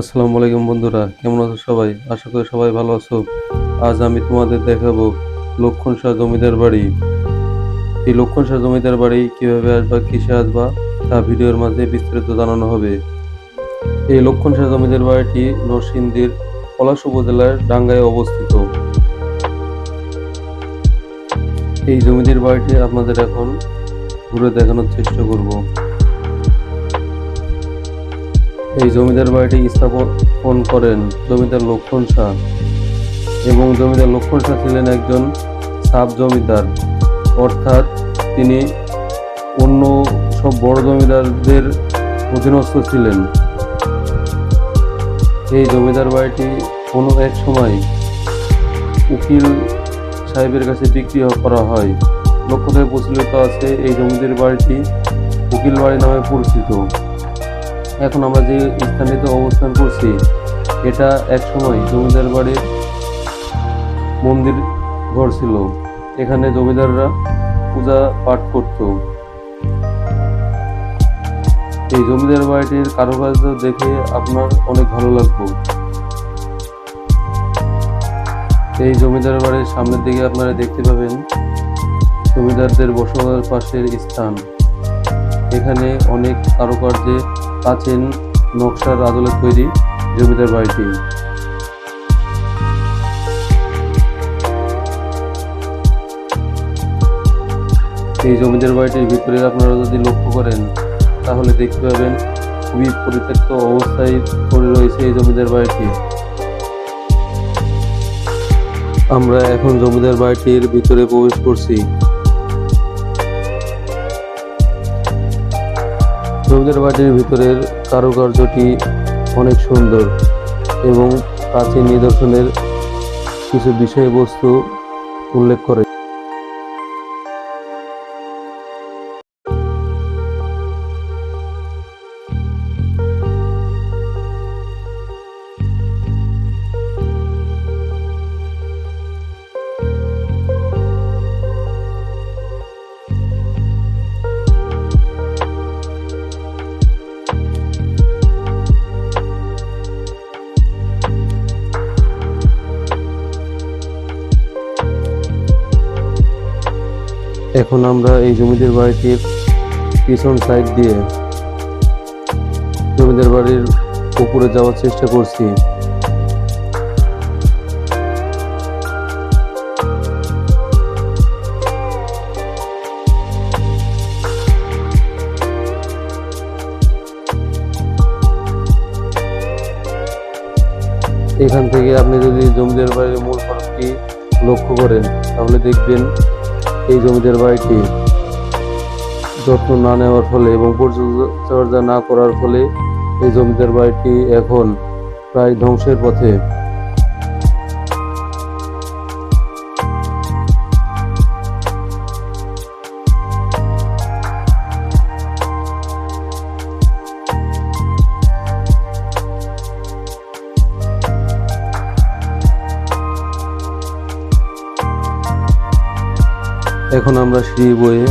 আসসালামু আলাইকুম বন্ধুরা, কেমন আছো সবাই? আশা করি সবাই ভালো আছো। আজ আমি তোমাদের দেখাবো লক্ষণ শাহ জমিদার বাড়ি। এই লক্ষণ শাহ জমিদার বাড়ি কীভাবে আসবা, কিসে আসবা, তা ভিডিওর মাঝে বিস্তারিত জানানো হবে। এই লক্ষণ শাহ জমিদার বাড়িটি নরসিংদীর পলাশ উপজেলার ডাঙ্গায় অবস্থিত। এই জমিদার বাড়িটি আপনাদের এখন ঘুরে দেখানোর চেষ্টা করব। এই জমিদার বাড়িটি স্থাপন করেন জমিদার লক্ষণ শাহ এবং জমিদার লক্ষণ শাহ ছিলেন একজন সাব জমিদার। অর্থাৎ তিনি অন্য সব বড় জমিদারদের অধীনস্থ ছিলেন। এই জমিদার বাড়িটি কোনো এক সময় উকিল সাহেবের কাছে বিক্রি করা হয়। লক্ষ্য লক্ষ্যতায় প্রচলিত আছে, এই জমিদার বাড়িটি উকিল বাড়ি নামে পরিচিত। এখন আমরা যে স্থানীয় অবস্থান করছি, এটা এক সময় জমিদার বাড়ির মন্দির ঘর ছিল। এখানে জমিদাররা পূজা পাঠ করত। এই জমিদার বাড়িটির কারুকার্য দেখে আপনার অনেক ভালো লাগবে। এই জমিদার বাড়ির সামনের দিকে আপনারা দেখতে পাবেন জমিদারদের বসবাসের পাশের স্থান। এখানে অনেক কারুকার্যে প্রাচীন নকশার আদলে তৈরি জমিদার বাড়িটি। এই জমিদার বাড়িটির ভিতরে আপনারা যদি লক্ষ্য করেন, তাহলে দেখতে পাবেন খুবই পরিত্যক্ত অবস্থায় পড়ে রয়েছে এই জমিদার বাড়িটি। আমরা এখন জমিদার বাড়িটির ভিতরে প্রবেশ করছি। জমিদার বাড়ির ভিতরের কারুকার্যটি অনেক সুন্দর এবং প্রাচীন নিদর্শনের কিছু বিষয়বস্তু উল্লেখ করে। এখন আমরা এই জমিদার বাড়িটির পিছন সাইড দিয়ে জমিদার বাড়ির উপরে যাওয়ার চেষ্টা করছি। এখান থেকে আপনি যদি জমিদার বাড়ির মূল ফটকটি লক্ষ্য করেন, তাহলে দেখবেন এই জমিদার বাড়িটি যত্ন না নেওয়ার ফলে এবং পরিচর্যা না করার ফলে এই জমিদার বাড়িটি এখন প্রায় ধ্বংসের পথে। এখন আমরা সিঁড়ি বয়ে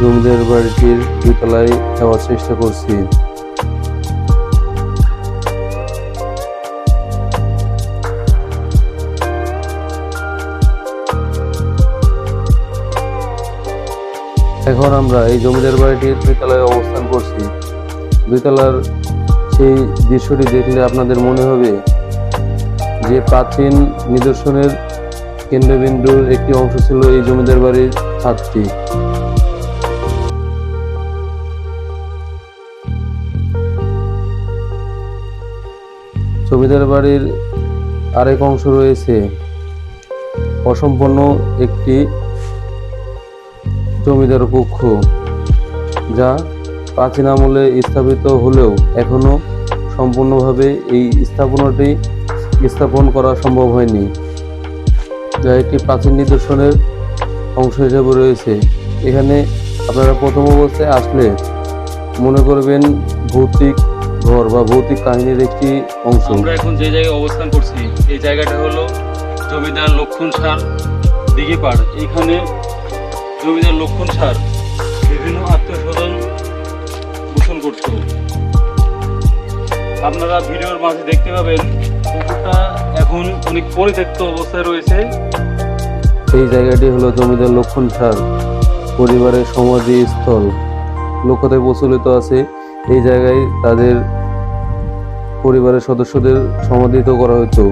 জমিদার বাড়িটির দুতলায় যাওয়ার চেষ্টা করছি। এখন আমরা এই জমিদার বাড়িটির দুতলায় অবস্থান করছি। দুতলার সেই দৃশ্যটি দেখলে আপনাদের মনে হবে যে প্রাচীন নিদর্শনের কেন্দ্রবিন্দুর একটি অংশ ছিল এই জমিদার বাড়ির ছাদটি। জমিদার বাড়ির আরেক অংশ রয়েছে। অসম্পন্ন একটি জমিদার কক্ষ, যা প্রাচীন আমলে স্থাপিত হলেও এখনও সম্পূর্ণভাবে এই স্থাপনাটি স্থাপন করা সম্ভব হয়নি। যা একটি প্রাচীন নিদর্শনের অংশ হিসেবে রয়েছে। এখানে আপনারা প্রথম অবস্থায় আসলে মনে করবেন ভৌতিক ঘর বা ভৌতিক কাহিনীর একটি অংশ। আমরা এখন যে জায়গায় অবস্থান করছি, এই জায়গাটা হলো জমিদার লক্ষণ সার দিঘিপাড়। এইখানে জমিদার লক্ষণ সার বিভিন্ন আত্মীয় স্বজন গোসল করত। আপনারা ভিডিওর মাঝে দেখতে পাবেন, পুকুরটা এখন অনেক পরিত্যক্ত অবস্থায় রয়েছে। এই জায়গাটি হলো জমিদার লক্ষণ সার পরিবারের সমাধি স্থল। লক্ষ্যতায় প্রচলিত আছে, এই জায়গায় তাদের পরিবারের সদস্যদের সমাধিত করা হতো